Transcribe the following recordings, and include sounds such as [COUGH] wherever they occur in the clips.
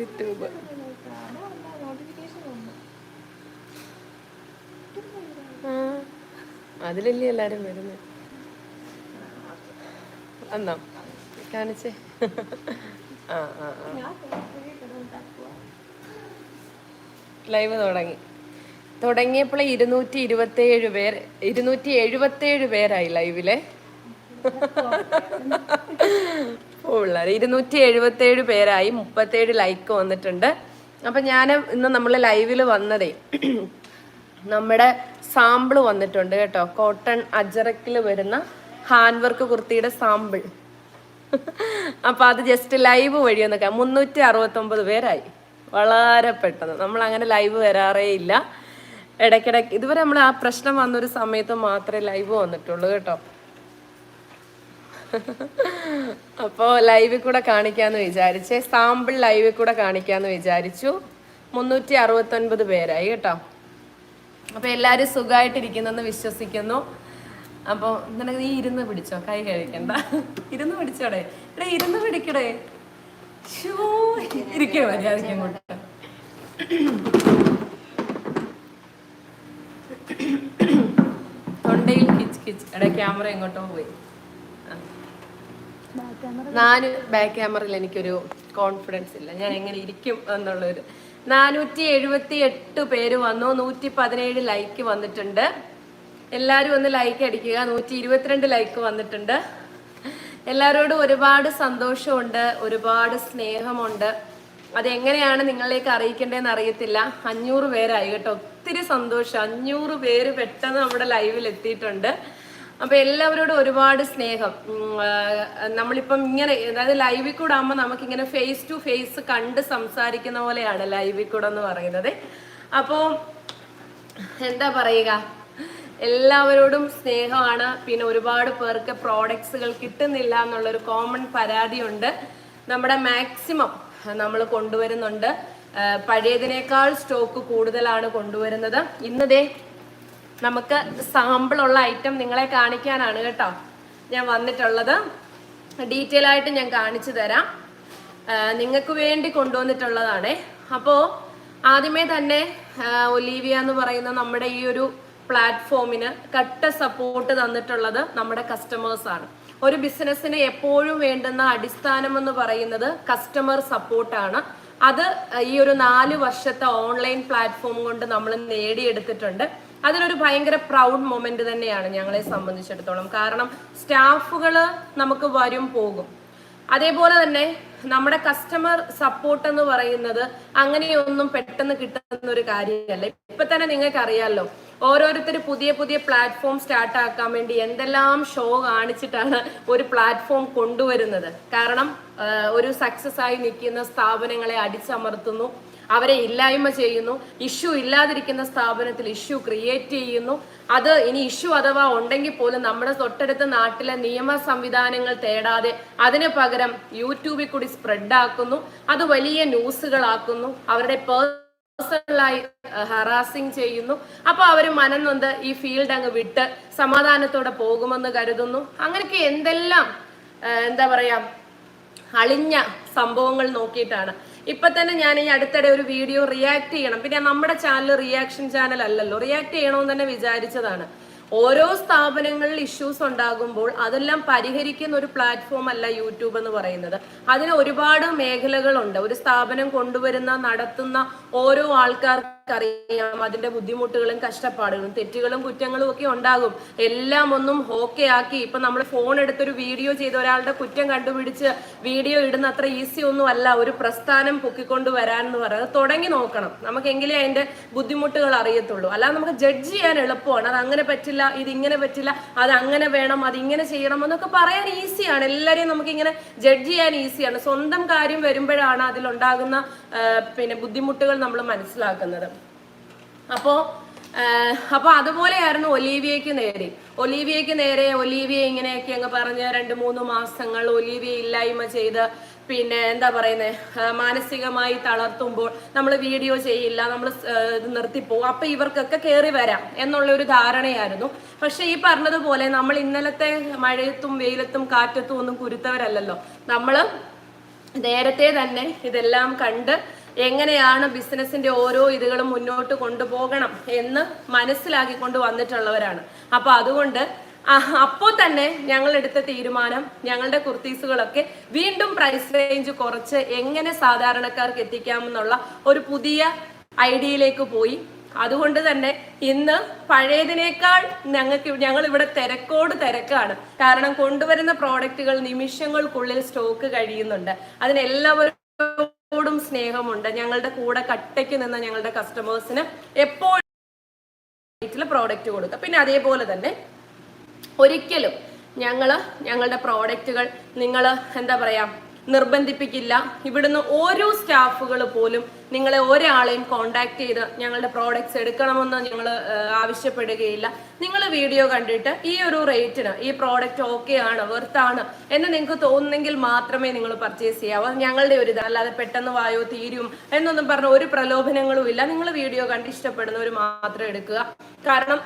YouTube. അതിലല്ലേ എല്ലാരും വരുന്നത് എന്നാ കാണിച്ചേ. ലൈവ് തുടങ്ങി. തുടങ്ങിയപ്പോൾ ഇരുന്നൂറ്റി ഇരുപത്തേഴ് പേർ ഇരുന്നൂറ്റി എഴുപത്തേഴ് പേരായി ലൈവിലെ. പിള്ളേർ ഇരുന്നൂറ്റി എഴുപത്തേഴ് പേരായി മുപ്പത്തേഴ് ലൈക്ക് വന്നിട്ടുണ്ട്. അപ്പം ഞാൻ ഇന്ന് നമ്മൾ ലൈവിൽ വന്നതേ നമ്മുടെ സാമ്പിൾ വന്നിട്ടുണ്ട് കേട്ടോ. കോട്ടൺ അജറക്കിൽ വരുന്ന ഹാൻഡ് വർക്ക് കുർത്തിയുടെ സാമ്പിൾ അപ്പൊ അത് ജസ്റ്റ് ലൈവ് വഴി ഒന്ന് മുന്നൂറ്റി അറുപത്തൊമ്പത് പേരായി. വളരെ പെട്ടെന്ന്. നമ്മൾ അങ്ങനെ ലൈവ് വരാറേ ഇല്ല. ഇടയ്ക്കിടയ്ക്ക് ഇതുവരെ നമ്മൾ ആ പ്രശ്നം വന്നൊരു സമയത്ത് മാത്രമേ ലൈവ് വന്നിട്ടുള്ളൂ കേട്ടോ. അപ്പോൾ ലൈവിൽ കൂടെ കാണിക്കാമെന്ന് വിചാരിച്ച്. സാമ്പിൾ ലൈവിൽ കൂടെ കാണിക്കാമെന്ന് വിചാരിച്ചു. മുന്നൂറ്റി അറുപത്തൊൻപത് പേരായി കേട്ടോ. അപ്പോൾ എല്ലാരും സുഖമായിട്ടിരിക്കുന്നെന്ന് വിശ്വസിക്കുന്നു. അപ്പോൾ നിനക്ക് നീ ഇരുന്ന് പിടിച്ചോ. കൈ കഴിക്കണ്ട ഇരുന്ന് പിടിച്ചോടെ. എടേ ഇരുന്ന് പിടിക്കടേ. ഷൂ ഇരിക്കേ മര്യാദയ്ക്ക് അങ്ങോട്ട്. തൊണ്ടയിൽ കിച്ച് കിച്ച്. എടേ ക്യാമറ എങ്ങോട്ടോ പോയി. നാല് ബാക്ക് ക്യാമറയിൽ എനിക്കൊരു കോൺഫിഡൻസ് ഇല്ല. ഞാൻ എങ്ങനെ ഇരിക്കും എന്നുള്ളൊരു നാനൂറ്റി എഴുപത്തി എട്ട് പേര് വന്നു. നൂറ്റി പതിനേഴ് ലൈക്ക് വന്നിട്ടുണ്ട്. എല്ലാവരും ഒന്ന് ലൈക്ക് അടിക്കുക. നൂറ്റി ഇരുപത്തിരണ്ട് ലൈക്ക് വന്നിട്ടുണ്ട്. എല്ലാവരോടും ഒരുപാട് സന്തോഷമുണ്ട്. ഒരുപാട് സ്നേഹമുണ്ട്. അതെങ്ങനെയാണ് നിങ്ങളിലേക്ക് അറിയിക്കേണ്ടതെന്ന് അറിയത്തില്ല. അഞ്ഞൂറ് പേരായി കേട്ടോ. ഒത്തിരി സന്തോഷം. അഞ്ഞൂറ് പേര് പെട്ടെന്ന് നമ്മുടെ ലൈവിൽ എത്തിയിട്ടുണ്ട്. അപ്പൊ എല്ലാവരോടും ഒരുപാട് സ്നേഹം. നമ്മളിപ്പം ഇങ്ങനെ അതായത് ലൈവിൽ കൂടെ ആകുമ്പോൾ നമുക്ക് ഇങ്ങനെ ഫേസ് ടു ഫേസ് കണ്ട് സംസാരിക്കുന്ന പോലെയാണ് ലൈവിൽ കൂടെ എന്ന് പറയുന്നത്. അപ്പോൾ എന്താ പറയുക? എല്ലാവരോടും സ്നേഹമാണ്. പിന്നെ ഒരുപാട് പേർക്ക് പ്രോഡക്ട്സുകൾ കിട്ടുന്നില്ല എന്നുള്ളൊരു കോമൺ പരാതിയുണ്ട്. നമ്മുടെ മാക്സിമം നമ്മൾ കൊണ്ടുവരുന്നുണ്ട്. പഴയതിനേക്കാൾ സ്റ്റോക്ക് കൂടുതലാണ് കൊണ്ടുവരുന്നത്. ഇന്നതേ നമുക്ക് സാമ്പിളുള്ള ഐറ്റം നിങ്ങളെ കാണിക്കാനാണ് കേട്ടോ. ഞാൻ വന്നിട്ടുള്ളത്. ഡീറ്റെയിൽ ആയിട്ട് ഞാൻ കാണിച്ചു തരാം. നിങ്ങൾക്ക് വേണ്ടി കൊണ്ടുവന്നിട്ടുള്ളതാണേ. അപ്പോൾ ആദ്യമേ തന്നെ ഒലീവിയ എന്ന് പറയുന്ന നമ്മുടെ ഈ ഒരു പ്ലാറ്റ്ഫോമിന് കട്ട സപ്പോർട്ട് തന്നിട്ടുള്ളത് നമ്മുടെ കസ്റ്റമേഴ്സ് ആണ്. ഒരു ബിസിനസ്സിന് എപ്പോഴും വേണ്ടുന്ന അടിസ്ഥാനം എന്ന് പറയുന്നത് കസ്റ്റമർ സപ്പോർട്ടാണ് അത് ഈ ഒരു നാല് വർഷത്തെ ഓൺലൈൻ പ്ലാറ്റ്ഫോം കൊണ്ട് നമ്മൾ നേടിയെടുത്തിട്ടുണ്ട്. അതിലൊരു ഭയങ്കര പ്രൗഡ് മൊമെന്റ് തന്നെയാണ് ഞങ്ങളെ സംബന്ധിച്ചിടത്തോളം. കാരണം സ്റ്റാഫുകൾ നമുക്ക് വരും പോകും. അതേപോലെ തന്നെ നമ്മുടെ കസ്റ്റമർ സപ്പോർട്ട് എന്ന് പറയുന്നത് അങ്ങനെയൊന്നും പെട്ടെന്ന് കിട്ടുന്ന ഒരു കാര്യമല്ല. ഇപ്പൊ തന്നെ നിങ്ങൾക്ക് അറിയാലോ ഓരോരുത്തർ പുതിയ പുതിയ പ്ലാറ്റ്ഫോം സ്റ്റാർട്ട് ആക്കാൻ വേണ്ടി എന്തെല്ലാം ഷോ കാണിച്ചിട്ടാണ് ഒരു പ്ലാറ്റ്ഫോം കൊണ്ടുവരുന്നത്. കാരണം ഒരു സക്സസ് ആയി നിൽക്കുന്ന സ്ഥാപനങ്ങളെ അടിച്ചമർത്തുന്നു. അവരെ ഇല്ലായ്മ ചെയ്യുന്നു. ഇഷ്യൂ ഇല്ലാതിരിക്കുന്ന സ്ഥാപനത്തിൽ ഇഷ്യൂ ക്രിയേറ്റ് ചെയ്യുന്നു. അത് ഇനി ഇഷ്യൂ അഥവാ ഉണ്ടെങ്കിൽ പോലും നമ്മുടെ തൊട്ടടുത്ത നാട്ടിലെ നിയമ സംവിധാനങ്ങൾ തേടാതെ അതിന് പകരം യൂട്യൂബിൽ കൂടി സ്പ്രെഡ് ആക്കുന്നു. അത് വലിയ ന്യൂസുകളാക്കുന്നു. അവരുടെ പേഴ്സണലായി ഹറാസിങ് ചെയ്യുന്നു. അപ്പൊ അവർ മനം ഈ ഫീൽഡ് അങ്ങ് വിട്ട് സമാധാനത്തോടെ പോകുമെന്ന് കരുതുന്നു. അങ്ങനെയൊക്കെ എന്തെല്ലാം എന്താ പറയാ അളിഞ്ഞ സംഭവങ്ങൾ നോക്കിയിട്ടാണ്. ഇപ്പൊ തന്നെ ഞാൻ ഈ അടുത്തിടെ ഒരു വീഡിയോ റിയാക്ട് ചെയ്യണം. പിന്നെ നമ്മുടെ ചാനൽ റിയാക്ഷൻ ചാനൽ അല്ലല്ലോ. റിയാക്ട് ചെയ്യണമെന്ന് തന്നെ വിചാരിച്ചതാണ്. ഓരോ സ്ഥാപനങ്ങളിൽ ഇഷ്യൂസ് ഉണ്ടാകുമ്പോൾ അതെല്ലാം പരിഹരിക്കുന്ന ഒരു പ്ലാറ്റ്ഫോം അല്ല യൂട്യൂബ് എന്ന് പറയുന്നത്. അതിന് ഒരുപാട് മേഖലകളുണ്ട്. ഒരു സ്ഥാപനം കൊണ്ടുവരുന്ന നടത്തുന്ന ഓരോ ആൾക്കാർക്ക് അറിയാം അതിന്റെ ബുദ്ധിമുട്ടുകളും കഷ്ടപ്പാടുകളും തെറ്റുകളും കുറ്റങ്ങളും ഒക്കെ ഉണ്ടാകും. എല്ലാം ഒന്നും ഓക്കെ ആക്കി. ഇപ്പൊ നമ്മൾ ഫോൺ എടുത്തൊരു വീഡിയോ ചെയ്ത് ഒരാളുടെ കുറ്റം കണ്ടുപിടിച്ച് വീഡിയോ ഇടുന്ന അത്ര ഈസി ഒന്നും അല്ല. ഒരു പ്രസ്ഥാനം പൊക്കിക്കൊണ്ട് വരാൻ എന്ന് പറയുന്നത്. തുടങ്ങി നോക്കണം. നമുക്കെങ്കിലേ അതിന്റെ ബുദ്ധിമുട്ടുകൾ അറിയത്തുള്ളൂ. അല്ലാതെ നമുക്ക് ജഡ്ജ് ചെയ്യാൻ എളുപ്പമാണ്. അത് അങ്ങനെ പറ്റില്ല ഇത് ഇങ്ങനെ പറ്റില്ല അത് അങ്ങനെ വേണം അത് ഇങ്ങനെ ചെയ്യണം എന്നൊക്കെ പറയാൻ ഈസിയാണ് എല്ലാരെയും നമുക്ക് ഇങ്ങനെ ജഡ്ജ് ചെയ്യാൻ ഈസിയാണ് സ്വന്തം കാര്യം വരുമ്പോഴാണ് അതിലുണ്ടാകുന്ന പിന്നെ ബുദ്ധിമുട്ടുകൾ നമ്മൾ മനസ്സിലാക്കുന്നത്. അപ്പോ അപ്പൊ അതുപോലെയായിരുന്നു ഒലീവിയയ്ക്ക് നേരെ. ഒലീവിയയ്ക്ക് നേരെ ഒലീവിയ ഇങ്ങനെയൊക്കെ അങ്ങ് പറഞ്ഞ് രണ്ട് മൂന്ന് മാസങ്ങൾ ഒലീവിയ ഇല്ലായ്മ ചെയ്ത് പിന്നെ എന്താ പറയുന്നത് മാനസികമായി തളർത്തുമ്പോൾ നമ്മൾ വീഡിയോ ചെയ്യില്ല നമ്മൾ ഇത് നിർത്തിപ്പോവും. അപ്പൊ ഇവർക്കൊക്കെ കയറി വരാം എന്നുള്ള ഒരു ധാരണയായിരുന്നു. പക്ഷെ ഈ പറഞ്ഞതുപോലെ നമ്മൾ ഇന്നലത്തെ മഴയത്തും വെയിലത്തും കാറ്റത്തും ഒന്നും കുരുത്തവരല്ലല്ലോ. നമ്മൾ നേരത്തെ തന്നെ ഇതെല്ലാം കണ്ട് എങ്ങനെയാണ് ബിസിനസിന്റെ ഓരോ ഇതുകളും മുന്നോട്ട് കൊണ്ടുപോകണം എന്ന് മനസ്സിലാക്കിക്കൊണ്ട് വന്നിട്ടുള്ളവരാണ്. അപ്പൊ അതുകൊണ്ട് അപ്പോൾ അപ്പോ തന്നെ ഞങ്ങൾ എടുത്ത തീരുമാനം ഞങ്ങളുടെ കുർത്തീസുകളൊക്കെ വീണ്ടും പ്രൈസ് റേഞ്ച് കുറച്ച് എങ്ങനെ സാധാരണക്കാർക്ക് എത്തിക്കാമെന്നുള്ള ഒരു പുതിയ ഐഡിയയിലേക്ക് പോയി. അതുകൊണ്ട് തന്നെ ഇന്ന് പഴയതിനേക്കാൾ ഞങ്ങൾക്ക് ഞങ്ങൾ ഇവിടെ തിരക്കോട് തിരക്കാണ്. കാരണം കൊണ്ടുവരുന്ന പ്രോഡക്റ്റുകൾ നിമിഷങ്ങൾക്കുള്ളിൽ സ്റ്റോക്ക് കഴിയുന്നുണ്ട്. അതിനെല്ലാവരോടും സ്നേഹമുണ്ട്. ഞങ്ങളുടെ കൂടെ കട്ടയ്ക്ക് നിന്ന ഞങ്ങളുടെ കസ്റ്റമേഴ്സിന് എപ്പോഴും പ്രോഡക്റ്റ് കൊടുക്കുക. പിന്നെ അതേപോലെ തന്നെ ഒരിക്കലും ഞങ്ങൾ ഞങ്ങളുടെ പ്രോഡക്റ്റുകൾ നിങ്ങൾ എന്താ പറയാ നിർബന്ധിപ്പിക്കില്ല. ഇവിടുന്ന് ഓരോ സ്റ്റാഫുകൾ പോലും നിങ്ങളെ ഒരാളെയും കോണ്ടാക്ട് ചെയ്ത് ഞങ്ങളുടെ പ്രോഡക്ട്സ് എടുക്കണമെന്ന് ഞങ്ങൾ ആവശ്യപ്പെടുകയില്ല. നിങ്ങൾ വീഡിയോ കണ്ടിട്ട് ഈ ഒരു റേറ്റിന് ഈ പ്രോഡക്റ്റ് ഓക്കെ ആണ് വെർത്താണ് എന്ന് നിങ്ങൾക്ക് തോന്നുന്നെങ്കിൽ മാത്രമേ നിങ്ങൾ പർച്ചേസ് ചെയ്യാവൂ. ഞങ്ങളുടെ ഒരു ഇത്. അല്ലാതെ പെട്ടെന്ന് വായോ തീരും എന്നൊന്നും പറഞ്ഞ ഒരു പ്രലോഭനങ്ങളും ഇല്ല. നിങ്ങൾ വീഡിയോ കണ്ട് ഇഷ്ടപ്പെടുന്നവർ മാത്രം എടുക്കുക. കാരണം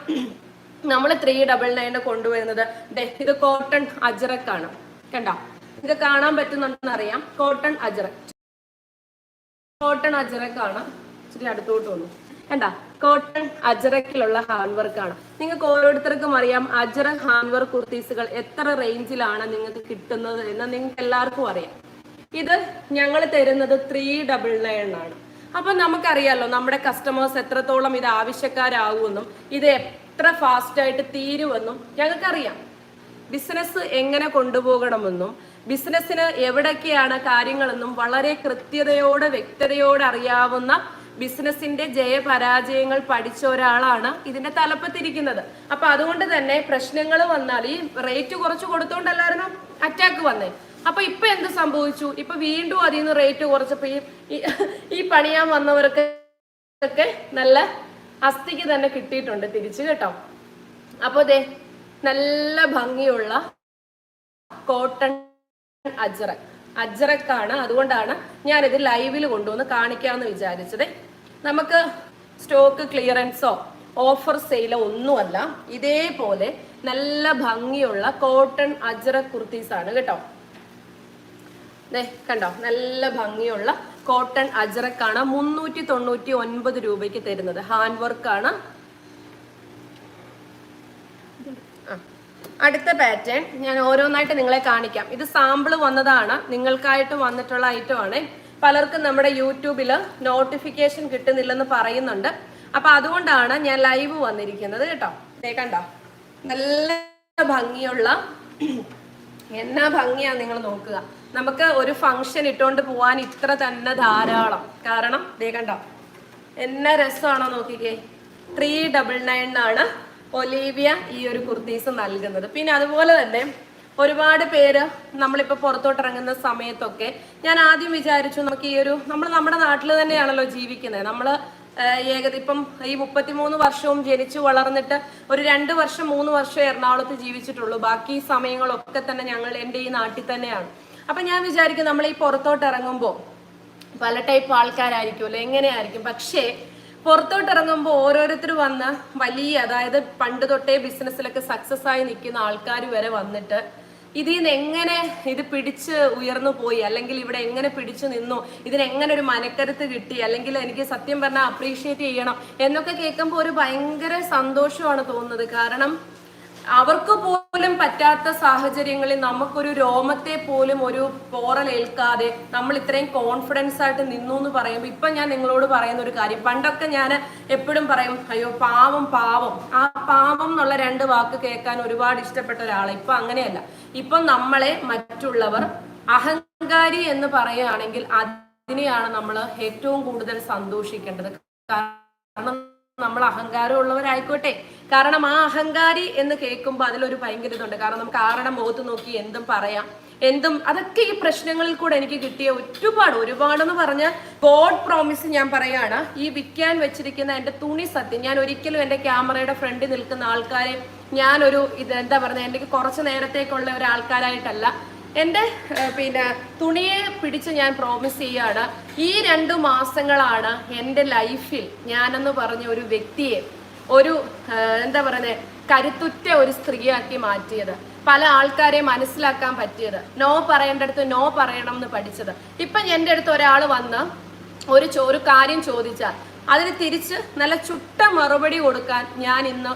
നമ്മൾ ത്രീ ഡബിൾ നയൻ കൊണ്ടുവരുന്നത് ഇത് കോട്ടൺ അജറക്കാണ് കണ്ടോ? ഇത് കാണാൻ പറ്റുന്നുണ്ടെന്ന് അറിയാം. കോട്ടൺ അജറക് കോട്ടൺ അജറക്കാണ് ഇച്ചിരി അടുത്തോട്ട് വന്നു കണ്ട? കോട്ടൺ അജറക്കിലുള്ള ഹാൻഡ് വർക്ക് ആണ് നിങ്ങൾക്ക് ഓരോരുത്തർക്കും അറിയാം അജറ ഹാൻഡ് വർക്ക് കുർത്തീസുകൾ എത്ര റേഞ്ചിലാണ് നിങ്ങൾക്ക് കിട്ടുന്നത് എന്ന് നിങ്ങൾക്ക് എല്ലാവർക്കും അറിയാം. ഇത് ഞങ്ങൾ തരുന്നത് ത്രീ ഡബിൾ നയൺ ആണ്. അപ്പൊ നമുക്കറിയാലോ നമ്മുടെ കസ്റ്റമേഴ്സ് എത്രത്തോളം ഇത് ആവശ്യക്കാരാകുമെന്നും ഇത് എത്ര ഫാസ്റ്റ് ആയിട്ട് തീരുമെന്നും ഞങ്ങൾക്കറിയാം. ബിസിനസ് എങ്ങനെ കൊണ്ടുപോകണമെന്നും ബിസിനസ്സിന് എവിടൊക്കെയാണ് കാര്യങ്ങളെന്നും വളരെ കൃത്യതയോടെ വ്യക്തതയോടെ അറിയാവുന്ന ബിസിനസിന്റെ ജയപരാജയങ്ങൾ പഠിച്ച ഒരാളാണ് ഇതിന്റെ തലപ്പത്തിരിക്കുന്നത്. അപ്പൊ അതുകൊണ്ട് തന്നെ പ്രശ്നങ്ങൾ വന്നാൽ ഈ റേറ്റ് കുറച്ച് കൊടുത്തോണ്ടല്ലായിരുന്നു? അറ്റാക്ക് വന്നേ. അപ്പൊ ഇപ്പൊ എന്ത് സംഭവിച്ചു? ഇപ്പൊ വീണ്ടും അതിൽ നിന്ന് റേറ്റ് കുറച്ചപ്പോ ഈ ഈ- പണിയാൻ വന്നവർക്ക് ഒക്കെ നല്ല അസ്ഥിക്ക് തന്നെ കിട്ടിയിട്ടുണ്ട് തിരിച്ചു കേട്ടോ. അപ്പൊ അതെ നല്ല ഭംഗിയുള്ള കോട്ടൺ അജ്രക് അജ്രക്കാണ് അതുകൊണ്ടാണ് ഞാനിത് ലൈവിൽ കൊണ്ടുവന്ന് കാണിക്കാമെന്ന് വിചാരിച്ചത്. നമുക്ക് സ്റ്റോക്ക് ക്ലിയറൻസോ ഓഫർ സെയിലോ ഒന്നുമല്ല. ഇതേപോലെ നല്ല ഭംഗിയുള്ള കോട്ടൺ അജ്രക് കുർത്തീസ് ആണ് കേട്ടോ. ദേ കണ്ടോ? നല്ല ഭംഗിയുള്ള കോട്ടൺ അജറക്കാണ് മുന്നൂറ്റി തൊണ്ണൂറ്റി ഒൻപത് രൂപയ്ക്ക് തരുന്നത്. ഹാൻഡ് വർക്കാണ്. അടുത്ത പാറ്റേൺ ഞാൻ ഓരോന്നായിട്ട് നിങ്ങളെ കാണിക്കാം. ഇത് സാമ്പിൾ വന്നതാണ്. നിങ്ങൾക്കായിട്ട് വന്നിട്ടുള്ള ഐറ്റം ആണ്. പലർക്കും നമ്മുടെ യൂട്യൂബിൽ നോട്ടിഫിക്കേഷൻ കിട്ടുന്നില്ലെന്ന് പറയുന്നുണ്ട്. അപ്പൊ അതുകൊണ്ടാണ് ഞാൻ ലൈവ് വന്നിരിക്കുന്നത് കേട്ടോ. കണ്ടോ? നല്ല ഭംഗിയുള്ള [CLEARS THROAT] എന്നാ ഭംഗിയാ നിങ്ങൾ നോക്കുക. നമുക്ക് ഒരു ഫംഗ്ഷൻ ഇട്ടുകൊണ്ട് പോവാൻ ഇത്ര തന്നെ ധാരാളം. കാരണം ദേ കണ്ടോ? എന്നാ രസമാണോ നോക്കിക്കേ? ത്രീ ഡബിൾ നയൻ ഒലീവിയ ഈ ഒരു കുർത്തീസ് നൽകുന്നത്. പിന്നെ അതുപോലെ തന്നെ ഒരുപാട് പേര് നമ്മളിപ്പോൾ പുറത്തോട്ട് ഇറങ്ങുന്ന സമയത്തൊക്കെ ഞാൻ ആദ്യം വിചാരിച്ചു നമുക്ക് ഈ ഒരു നമ്മൾ നമ്മുടെ നാട്ടിൽ തന്നെയാണല്ലോ ജീവിക്കുന്നത് നമ്മൾ ഏകദേശം ഇപ്പം ഈ മുപ്പത്തിമൂന്ന് വർഷവും ജനിച്ചു വളർന്നിട്ട് ഒരു രണ്ട് വർഷം മൂന്ന് വർഷം എറണാകുളത്ത് ജീവിച്ചിട്ടുള്ളൂ. ബാക്കി സമയങ്ങളൊക്കെ തന്നെ ഞങ്ങൾ എന്റെ ഈ നാട്ടിൽ തന്നെയാണ്. അപ്പൊ ഞാൻ വിചാരിക്കും നമ്മൾ ഈ പുറത്തോട്ട് ഇറങ്ങുമ്പോൾ പല ടൈപ്പ് ആൾക്കാരായിരിക്കുമല്ലോ എങ്ങനെയായിരിക്കും? പക്ഷേ പുറത്തോട്ട് ഇറങ്ങുമ്പോൾ ഓരോരുത്തർ വന്ന വലിയ അതായത് പണ്ട് തൊട്ടേ ബിസിനസ്സിലൊക്കെ സക്സസ് ആയി നിൽക്കുന്ന ആൾക്കാർ വരെ വന്നിട്ട് ഇതിൽ നിന്ന് എങ്ങനെ ഇത് പിടിച്ച് ഉയർന്നു പോയി? അല്ലെങ്കിൽ ഇവിടെ എങ്ങനെ പിടിച്ചു നിന്നു? ഇതിനെങ്ങനെ ഒരു മനക്കരുത്ത് കിട്ടി? അല്ലെങ്കിൽ എനിക്ക് സത്യം പറഞ്ഞാൽ അപ്രീഷിയേറ്റ് ചെയ്യണം എന്നൊക്കെ കേൾക്കുമ്പോൾ ഒരു ഭയങ്കര സന്തോഷമാണ് തോന്നുന്നത്. കാരണം അവർക്ക് പോലും പറ്റാത്ത സാഹചര്യങ്ങളിൽ നമുക്കൊരു രോമത്തെ പോലും ഒരു പോറലേൽക്കാതെ നമ്മൾ ഇത്രയും കോൺഫിഡൻസ് ആയിട്ട് നിന്നു എന്ന് പറയുമ്പോൾ ഇപ്പൊ ഞാൻ നിങ്ങളോട് പറയുന്ന ഒരു കാര്യം. പണ്ടൊക്കെ ഞാൻ എപ്പോഴും പറയും അയ്യോ പാവം പാവം. ആ പാവം എന്നുള്ള രണ്ട് വാക്ക് കേൾക്കാൻ ഒരുപാട് ഇഷ്ടപ്പെട്ട ഒരാളെ. ഇപ്പൊ അങ്ങനെയല്ല. ഇപ്പൊ നമ്മളെ മറ്റുള്ളവർ അഹങ്കാരി എന്ന് പറയുകയാണെങ്കിൽ അതിനെയാണ് നമ്മൾ ഏറ്റവും കൂടുതൽ സന്തോഷിക്കേണ്ടത്. കാരണം നമ്മൾ അഹങ്കാരമുള്ളവരായിക്കോട്ടെ. കാരണം ആ അഹങ്കാരി എന്ന് കേൾക്കുമ്പോൾ അതിലൊരു ഭയങ്കര ഇതുണ്ട്. കാരണം നമുക്ക് ആരുടെ മുഖത്ത് നോക്കി എന്തും പറയാം എന്തും അതൊക്കെ ഈ പ്രശ്നങ്ങളിൽ കൂടെ എനിക്ക് കിട്ടിയ ഒരുപാട് ഒരുപാടെന്ന് പറഞ്ഞ ഗോഡ് പ്രോമിസ് ഞാൻ പറയാണ്. ഈ വിൽക്കാൻ വെച്ചിരിക്കുന്ന എന്റെ തുണി സത്യം ഞാൻ ഒരിക്കലും എന്റെ ക്യാമറയുടെ ഫ്രണ്ടിൽ നിൽക്കുന്ന ആൾക്കാരെ ഞാനൊരു ഇത് എന്താ പറയുക എനിക്ക് കുറച്ച് നേരത്തേക്കുള്ള ഒരാൾക്കാരായിട്ടല്ല എന്റെ പിന്നെ തുണിയെ പിടിച്ച് ഞാൻ പ്രോമിസ് ചെയ്യാണ്. ഈ രണ്ട് മാസങ്ങളാണ് എന്റെ ലൈഫിൽ ഞാനെന്ന് പറഞ്ഞ ഒരു വ്യക്തിയെ ഒരു എന്താ പറയുന്നത് കരുത്തുറ്റ ഒരു സ്ത്രീയാക്കി മാറ്റിയത്. പല ആൾക്കാരെ മനസ്സിലാക്കാൻ പറ്റിയത്. നോ പറയേണ്ടടുത്ത് നോ പറയണം എന്ന് പഠിച്ചത്. ഇപ്പം എന്റെ അടുത്ത് ഒരാൾ വന്ന് ഒരു ഒരു കാര്യം ചോദിച്ചാൽ അതിന് തിരിച്ച് നല്ല ചുട്ട മറുപടി കൊടുക്കാൻ ഞാൻ ഇന്ന്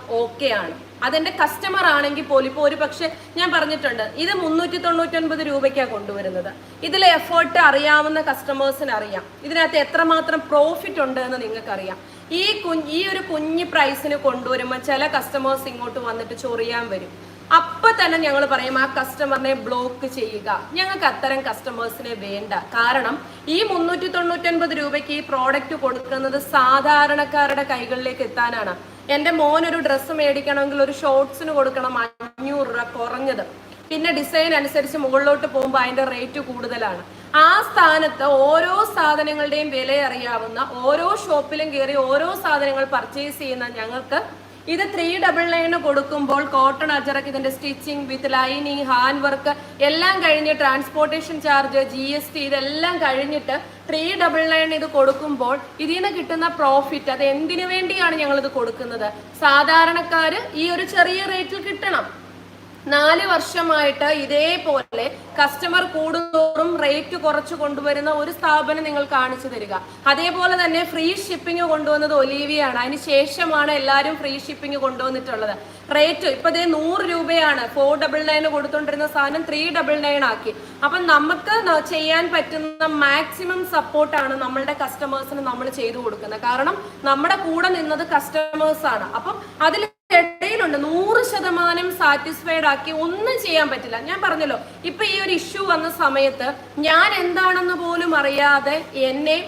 ആണ്. അതെന്റെ കസ്റ്റമർ ആണെങ്കിൽ പോലും ഇപ്പോൾ ഒരു പക്ഷേ ഞാൻ പറഞ്ഞിട്ടുണ്ട് ഇത് മുന്നൂറ്റി തൊണ്ണൂറ്റൊൻപത് രൂപയ്ക്കാണ് കൊണ്ടുവരുന്നത്. ഇതിലെ എഫേർട്ട് അറിയാവുന്ന കസ്റ്റമേഴ്സിന് അറിയാം. ഇതിനകത്ത് എത്രമാത്രം പ്രോഫിറ്റ് ഉണ്ട് എന്ന് നിങ്ങൾക്കറിയാം. ഈ കുഞ്ഞ് ഈ ഒരു കുഞ്ഞ് പ്രൈസിന് കൊണ്ടുവരുമ്പോൾ ചില കസ്റ്റമേഴ്സ് ഇങ്ങോട്ട് വന്നിട്ട് ചൊറിയാൻ വരും. അപ്പൊ തന്നെ ഞങ്ങൾ പറയും ആ കസ്റ്റമറിനെ ബ്ലോക്ക് ചെയ്യുക. ഞങ്ങൾക്ക് അത്തരം കസ്റ്റമേഴ്സിനെ വേണ്ട. കാരണം ഈ മുന്നൂറ്റി തൊണ്ണൂറ്റൊൻപത് രൂപയ്ക്ക് ഈ പ്രോഡക്റ്റ് കൊടുക്കുന്നത് സാധാരണക്കാരുടെ കൈകളിലേക്ക് എത്താനാണ്. എന്റെ മോനൊരു ഡ്രസ്സ് മേടിക്കണമെങ്കിൽ ഒരു ഷോർട്സിന് കൊടുക്കണം അഞ്ഞൂറ് രൂപ കുറഞ്ഞത്. പിന്നെ ഡിസൈൻ അനുസരിച്ച് മുകളിലോട്ട് പോകുമ്പോൾ അതിന്റെ റേറ്റ് കൂടുതലാണ്. ആ സ്ഥാനത്ത് ഓരോ സാധനങ്ങളുടെയും വില അറിയാവുന്ന ഓരോ ഷോപ്പിലും കയറി ഓരോ സാധനങ്ങൾ പർച്ചേസ് ചെയ്യുന്ന ഞങ്ങൾക്ക് ഇത് ത്രീ ഡബിൾ നയന് കൊടുക്കുമ്പോൾ കോട്ടൺ അജറക്ക് ഇതിന്റെ stitching with lining hand work എല്ലാം കഴിഞ്ഞ് transportation charge G S T ഇതെല്ലാം കഴിഞ്ഞിട്ട് ത്രീ ഡബിൾ നയൻ ഇത് കൊടുക്കുമ്പോൾ ഇതിൽ നിന്ന് കിട്ടുന്ന പ്രോഫിറ്റ് അത് എന്തിനു വേണ്ടിയാണ് ഞങ്ങൾ ഇത് കൊടുക്കുന്നത്? സാധാരണക്കാർ ഈ ഒരു ചെറിയ റേറ്റിൽ കിട്ടണം. നാല് വർഷമായിട്ട് ഇതേപോലെ കസ്റ്റമർ കൂടുന്തോറും റേറ്റ് കുറച്ച് കൊണ്ടുവരുന്ന ഒരു സ്ഥാപനം നിങ്ങൾ കാണിച്ചു തരിക. അതേപോലെ തന്നെ ഫ്രീ ഷിപ്പിംഗ് കൊണ്ടുവന്നത് ഒലീവിയാണ്. അതിന് ശേഷമാണ് എല്ലാവരും ഫ്രീ ഷിപ്പിംഗ് കൊണ്ടുവന്നിട്ടുള്ളത്. റേറ്റ് ഇപ്പൊ ഇതേ നൂറ് രൂപയാണ്. ഫോർ ഡബിൾ നയൻ കൊടുത്തോണ്ടിരുന്ന സാധനം ത്രീ ഡബിൾ നയൻ ആക്കി. അപ്പം നമുക്ക് ചെയ്യാൻ പറ്റുന്ന മാക്സിമം സപ്പോർട്ടാണ് നമ്മളുടെ കസ്റ്റമേഴ്സിന് നമ്മൾ ചെയ്തു കൊടുക്കുന്നത്. കാരണം നമ്മുടെ കൂടെ നിന്നത് കസ്റ്റമേഴ്സാണ് അപ്പം അതിൽ സാറ്റിസ്ഫൈഡ് ആക്കി ഒന്നും ചെയ്യാൻ പറ്റില്ല. ഞാൻ പറഞ്ഞല്ലോ ഇപ്പൊ ഈ ഒരു ഇഷ്യൂ വന്ന സമയത്ത് ഞാൻ എന്താണെന്ന് പോലും അറിയാതെ എന്നെ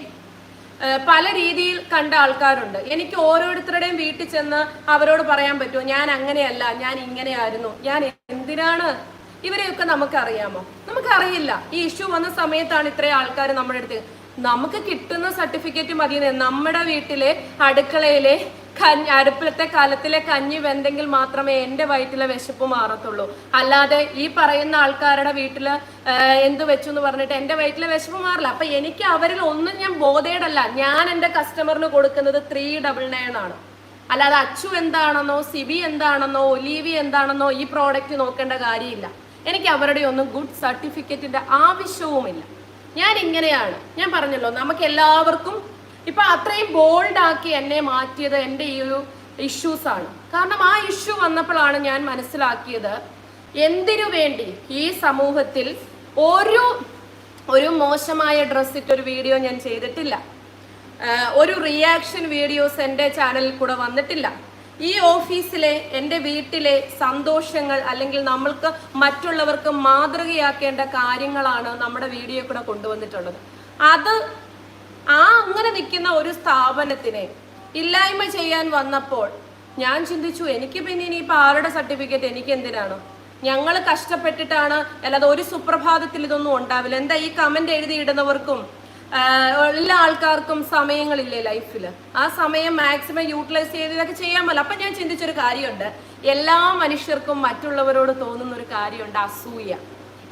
പല രീതിയിൽ കണ്ട ആൾക്കാരുണ്ട്. എനിക്ക് ഓരോരുത്തരുടെയും വീട്ടിൽ ചെന്ന് അവരോട് പറയാൻ പറ്റുമോ ഞാൻ അങ്ങനെയല്ല ഞാൻ ഇങ്ങനെയായിരുന്നു ഞാൻ എന്തിനാണ്? ഇവരെയൊക്കെ നമുക്കറിയാമോ? നമുക്കറിയില്ല. ഈ ഇഷ്യൂ വന്ന സമയത്താണ് ഇത്രയും ആൾക്കാർ നമ്മുടെ അടുത്ത്. നമുക്ക് കിട്ടുന്ന സർട്ടിഫിക്കറ്റ് മതി നമ്മുടെ വീട്ടിലെ അടുക്കളയിലെ കഞ്ഞി അടുപ്പിലത്തെ കാലത്തിലെ കഞ്ഞി വെന്തെങ്കിൽ മാത്രമേ എന്റെ വയറ്റിലെ വിശപ്പ് മാറത്തുള്ളൂ. അല്ലാതെ ഈ പറയുന്ന ആൾക്കാരുടെ വീട്ടിൽ ആഹ്, എന്ത് വെച്ചു എന്ന് പറഞ്ഞിട്ട് എന്റെ വയറ്റിലെ വിശപ്പ് മാറില്ല. അപ്പൊ എനിക്ക് അവരിൽ ഒന്നും ഞാൻ ബോധേഡല്ല ഞാൻ എന്റെ കസ്റ്റമറിന് കൊടുക്കുന്നത് ത്രീ ഡബിൾ നയൻ ആണ്. അല്ലാതെ അച്ചു എന്താണെന്നോ സിബി എന്താണെന്നോ ഒലീവി എന്താണെന്നോ ഈ പ്രോഡക്റ്റ് നോക്കേണ്ട കാര്യമില്ല. എനിക്ക് അവരുടെ ഒന്നും ഗുഡ് സർട്ടിഫിക്കറ്റിന്റെ ആവശ്യവുമില്ല. ഞാൻ ഇങ്ങനെയാണ്. ഞാൻ പറഞ്ഞല്ലോ നമുക്ക് എല്ലാവർക്കും ഇപ്പൊ അത്രയും ബോൾഡ് ആക്കി എന്നെ മാറ്റിയത് എന്റെ ഈ ഒരു ഇഷ്യൂസ് ആണ്. കാരണം ആ ഇഷ്യൂ വന്നപ്പോഴാണ് ഞാൻ മനസ്സിലാക്കിയത് എന്തിനു വേണ്ടി ഈ സമൂഹത്തിൽ ഒരു ഒരു മോശമായ ഡ്രസ് ഒരു വീഡിയോ ഞാൻ ചെയ്തിട്ടില്ല. ഒരു റിയാക്ഷൻ വീഡിയോസ് എന്റെ ചാനലിൽ കൂടെ വന്നിട്ടില്ല. ഈ ഓഫീസിലെ എന്റെ വീട്ടിലെ സന്തോഷങ്ങൾ അല്ലെങ്കിൽ നമ്മൾക്ക് മറ്റുള്ളവർക്ക് മാതൃകയാക്കേണ്ട കാര്യങ്ങളാണ് നമ്മുടെ വീഡിയോ കൂടെ കൊണ്ടുവന്നിട്ടുള്ളത്. അത് ആ അങ്ങനെ നിൽക്കുന്ന ഒരു സ്ഥാപനത്തിനെ ഇല്ലായ്മ ചെയ്യാൻ വന്നപ്പോൾ ഞാൻ ചിന്തിച്ചു എനിക്ക് പിന്നെ ഇനിയിപ്പോൾ ആരുടെ സർട്ടിഫിക്കറ്റ് എനിക്ക് എന്തിനാണ്? ഞങ്ങൾ കഷ്ടപ്പെട്ടിട്ടാണ് അല്ലാതെ ഒരു സുപ്രഭാതത്തിൽ ഇതൊന്നും ഉണ്ടാവില്ല. എന്താ ഈ കമന്റ് എഴുതിയിടുന്നവർക്കും എല്ലാ ആൾക്കാർക്കും സമയങ്ങളില്ലേ ലൈഫിൽ ആ സമയം മാക്സിമം യൂട്ടിലൈസ് ചെയ്ത് ഇതൊക്കെ ചെയ്യാൻ പറ്റില്ല. അപ്പൊ ഞാൻ ചിന്തിച്ചൊരു കാര്യമുണ്ട്. എല്ലാ മനുഷ്യർക്കും മറ്റുള്ളവരോട് തോന്നുന്ന ഒരു കാര്യമുണ്ട് അസൂയ.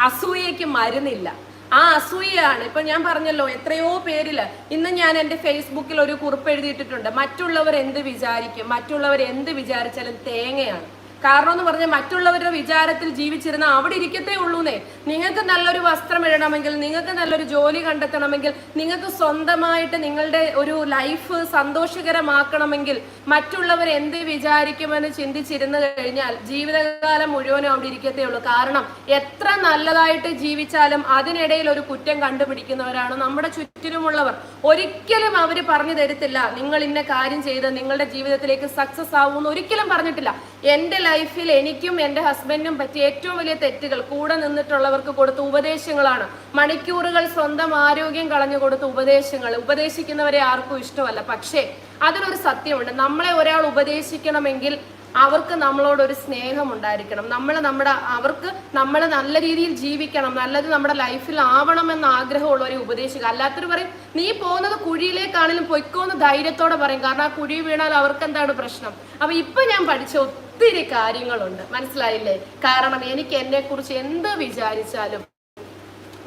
അസൂയയ്ക്ക് മരുന്നില്ല. ആ അസൂയയാണ്. ഇപ്പൊ ഞാൻ പറഞ്ഞല്ലോ എത്രയോ പേരിൽ ഇന്ന് ഞാൻ എന്റെ ഫേസ്ബുക്കിൽ ഒരു കുറിപ്പ് എഴുതിയിട്ടിട്ടുണ്ട്. മറ്റുള്ളവർ എന്ത് വിചാരിക്കും? മറ്റുള്ളവർ എന്ത് വിചാരിച്ചാലും തേങ്ങയാണ്. കാരണം എന്ന് പറഞ്ഞാൽ മറ്റുള്ളവരുടെ വിചാരത്തിൽ ജീവിച്ചിരുന്ന അവിടെ ഇരിക്കത്തേ ഉള്ളൂന്നേ. നിങ്ങൾക്ക് നല്ലൊരു വസ്ത്രം ഇടണമെങ്കിൽ നിങ്ങൾക്ക് നല്ലൊരു ജോലി കണ്ടെത്തണമെങ്കിൽ നിങ്ങൾക്ക് സ്വന്തമായിട്ട് നിങ്ങളുടെ ഒരു ലൈഫ് സന്തോഷകരമാക്കണമെങ്കിൽ മറ്റുള്ളവർ എന്ത് വിചാരിക്കുമെന്ന് ചിന്തിച്ചിരുന്നു കഴിഞ്ഞാൽ ജീവിതകാലം മുഴുവനും അവിടെ ഇരിക്കത്തേ ഉള്ളൂ. കാരണം എത്ര നല്ലതായിട്ട് ജീവിച്ചാലും അതിനിടയിൽ ഒരു കുറ്റം കണ്ടുപിടിക്കുന്നവരാണ് നമ്മുടെ ചുറ്റിലുമുള്ളവർ. ഒരിക്കലും അവർ പറഞ്ഞു തരത്തില്ല നിങ്ങൾ ഇന്ന കാര്യം ചെയ്ത് നിങ്ങളുടെ ജീവിതത്തിലേക്ക് സക്സസ് ആവുമെന്ന്. ഒരിക്കലും പറഞ്ഞിട്ടില്ല. എന്റെ ലൈഫിൽ എനിക്കും എന്റെ ഹസ്ബൻഡിനും പറ്റിയ ഏറ്റവും വലിയ തെറ്റുകൾ കൂടെ നിന്നിട്ടുള്ളവർക്ക് കൊടുത്ത ഉപദേശങ്ങളാണ്. മണിക്കൂറുകൾ സ്വന്തം ആരോഗ്യം കളഞ്ഞു കൊടുത്ത ഉപദേശങ്ങൾ. ഉപദേശിക്കുന്നവരെ ആർക്കും ഇഷ്ടമല്ല. പക്ഷേ അതിനൊരു സത്യമുണ്ട്. നമ്മളെ ഒരാൾ ഉപദേശിക്കണമെങ്കിൽ അവർക്ക് നമ്മളോട് ഒരു സ്നേഹം ഉണ്ടായിരിക്കണം. നമ്മൾ നമ്മുടെ അവർക്ക് നമ്മൾ നല്ല രീതിയിൽ ജീവിക്കണം. നല്ലത് നമ്മുടെ ലൈഫിൽ ആവണമെന്ന് ആഗ്രഹമുള്ളവരെ ഉപദേശിക്കുക. അല്ലാത്തവർ പറയും നീ പോകുന്നത് കുഴിയിലേക്കാണെങ്കിലും പൊയ്ക്കോന്ന് ധൈര്യത്തോടെ പറയും. കാരണം ആ കുഴി വീണാൽ അവർക്ക് എന്താണ് പ്രശ്നം? അപ്പൊ ഇപ്പൊ ഞാൻ പഠിച്ച ഒത്തിരി കാര്യങ്ങളുണ്ട്. മനസ്സിലായില്ലേ? കാരണം എനിക്ക് എന്നെ കുറിച്ച് എന്ത് വിചാരിച്ചാലും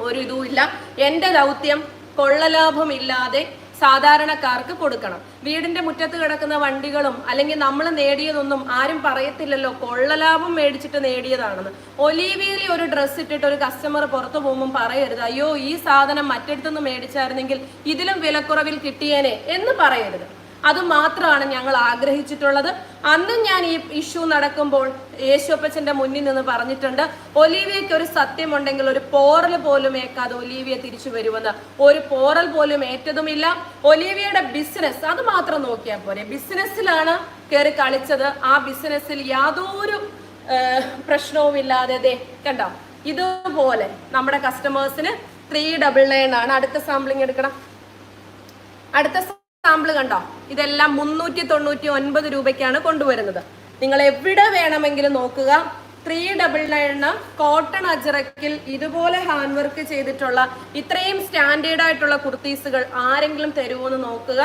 ഒരു ഇതുമില്ല എന്റെ ദൗത്യം കൊള്ളലാഭം ഇല്ലാതെ സാധാരണക്കാർക്ക് കൊടുക്കണം. വീടിന്റെ മുറ്റത്ത് കിടക്കുന്ന വണ്ടികളും അല്ലെങ്കിൽ നമ്മൾ നേടിയതൊന്നും ആരും പറയത്തില്ലല്ലോ. കൊള്ളലാഭം മേടിച്ചിട്ട് നേടിയതാണെന്ന്. ഒലീവിയലി ഒരു ഡ്രസ്സ് ഇട്ടിട്ട് ഒരു കസ്റ്റമർ പുറത്തു പോകുമ്പോൾ പറയരുത്. അയ്യോ ഈ സാധനം മറ്റിടത്തുനിന്ന് മേടിച്ചായിരുന്നെങ്കിൽ ഇതിലും വിലക്കുറവിൽ കിട്ടിയേനെ എന്ന് പറയരുത്. അത് മാത്രമാണ് ഞങ്ങൾ ആഗ്രഹിച്ചിട്ടുള്ളത്. അന്നും ഞാൻ ഈ ഇഷ്യൂ നടക്കുമ്പോൾ യേശുപ്പച്ചന്റെ മുന്നിൽ നിന്ന് പറഞ്ഞിട്ടുണ്ട് ഒലീവിയയ്ക്ക് ഒരു സത്യമുണ്ടെങ്കിൽ ഒരു പോറൽ പോലും ഏക്കാതെ ഒലീവിയ തിരിച്ചു വരുമെന്ന്. ഒരു പോറൽ പോലും ഏറ്റതുമില്ല. ഒലീവിയയുടെ ബിസിനസ് അത് മാത്രം നോക്കിയാൽ പോരെ. ബിസിനസ്സിലാണ് കയറി കളിച്ചത്. ആ ബിസിനസ്സിൽ യാതൊരു പ്രശ്നവും പ്രശ്നവുമില്ലാതെ ദേ കണ്ടോ? ഇതുപോലെ നമ്മുടെ കസ്റ്റമേഴ്സിന് ത്രീ ഡബിൾ നയൻ ആണ്. അടുത്ത സാമ്പിളിംഗ് എടുക്കണം. അടുത്ത സാമ്പിൾ കണ്ടോ? ഇതെല്ലാം മുന്നൂറ്റി തൊണ്ണൂറ്റി ഒൻപത് രൂപയ്ക്കാണ് കൊണ്ടുവരുന്നത്. നിങ്ങൾ എവിടെ വേണമെങ്കിലും നോക്കുക. ത്രീ ഡബിൾ നയണ് കോട്ടൺ അജറക്കിൽ ഇതുപോലെ ഹാൻഡ് വർക്ക് ചെയ്തിട്ടുള്ള ഇത്രയും സ്റ്റാൻഡേർഡ് ആയിട്ടുള്ള കുർത്തീസുകൾ ആരെങ്കിലും തരുമോ നോക്കുക.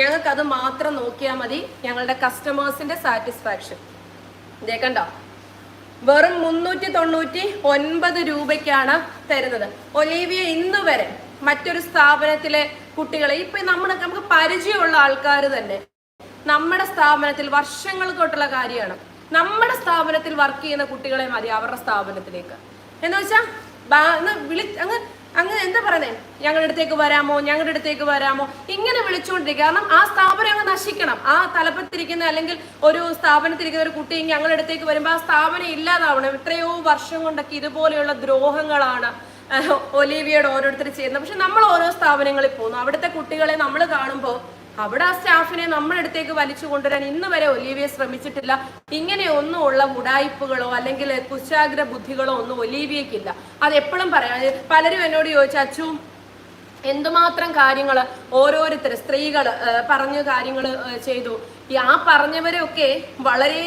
ഞങ്ങൾക്ക് അത് മാത്രം നോക്കിയാൽ മതി. ഞങ്ങളുടെ കസ്റ്റമേഴ്സിന്റെ സാറ്റിസ്ഫാക്ഷൻ. കണ്ടോ? വെറും മുന്നൂറ്റി തൊണ്ണൂറ്റി ഒൻപത് രൂപയ്ക്കാണ് തരുന്നത്. ഒലീവിയ ഇന്ന് വരെ മറ്റൊരു സ്ഥാപനത്തിലെ കുട്ടികളെ. ഇപ്പൊ നമ്മുടെ നമുക്ക് പരിചയമുള്ള ആൾക്കാർ തന്നെ നമ്മുടെ സ്ഥാപനത്തിൽ വർഷങ്ങൾ തൊട്ടുള്ള കാര്യമാണ്. നമ്മുടെ സ്ഥാപനത്തിൽ വർക്ക് ചെയ്യുന്ന കുട്ടികളെ മതി അവരുടെ സ്ഥാപനത്തിലേക്ക്. എന്ന് വെച്ചാ ബാ- ഒന്ന് വിളി അങ്ങ് അങ്ങ് എന്താ പറയുന്നേ? ഞങ്ങളുടെ അടുത്തേക്ക് വരാമോ? ഞങ്ങളുടെ അടുത്തേക്ക് വരാമോ? ഇങ്ങനെ വിളിച്ചുകൊണ്ടിരിക്കുക. കാരണം ആ സ്ഥാപനം അങ്ങ് നശിക്കണം. ആ തലപ്പത്തിരിക്കുന്ന അല്ലെങ്കിൽ ഒരു സ്ഥാപനത്തിരിക്കുന്ന ഒരു കുട്ടി ഞങ്ങളുടെ അടുത്തേക്ക് വരുമ്പോൾ ആ സ്ഥാപനം ഇല്ലാതാവണം. എത്രയോ വർഷം കൊണ്ടൊക്കെ ഇതുപോലെയുള്ള ദ്രോഹങ്ങളാണ് ആഹ്, ഒലീവിയയുടെ ഓരോരുത്തർ ചെയ്യുന്നത് പക്ഷെ നമ്മൾ ഓരോ സ്ഥാപനങ്ങളിൽ പോകുന്നു. അവിടുത്തെ കുട്ടികളെ നമ്മൾ കാണുമ്പോൾ അവിടെ ആ സ്റ്റാഫിനെ നമ്മളെടുത്തേക്ക് വലിച്ചു കൊണ്ടുവരാൻ ഇന്ന് വരെ ഒലീവിയെ ശ്രമിച്ചിട്ടില്ല. ഇങ്ങനെ ഒന്നും ഉള്ള ഉടായ്പകളോ അല്ലെങ്കിൽ കുശാഗ്ര ബുദ്ധികളോ ഒന്നും ഒലീവിയക്കില്ല അത് എപ്പോഴും പറയാം. പലരും എന്നോട് ചോദിച്ചു അച്ചു എന്തുമാത്രം കാര്യങ്ങൾ ഓരോരുത്തർ സ്ത്രീകൾ പറഞ്ഞ കാര്യങ്ങൾ ചെയ്തു? ഈ ആ പറഞ്ഞവരൊക്കെ വളരെ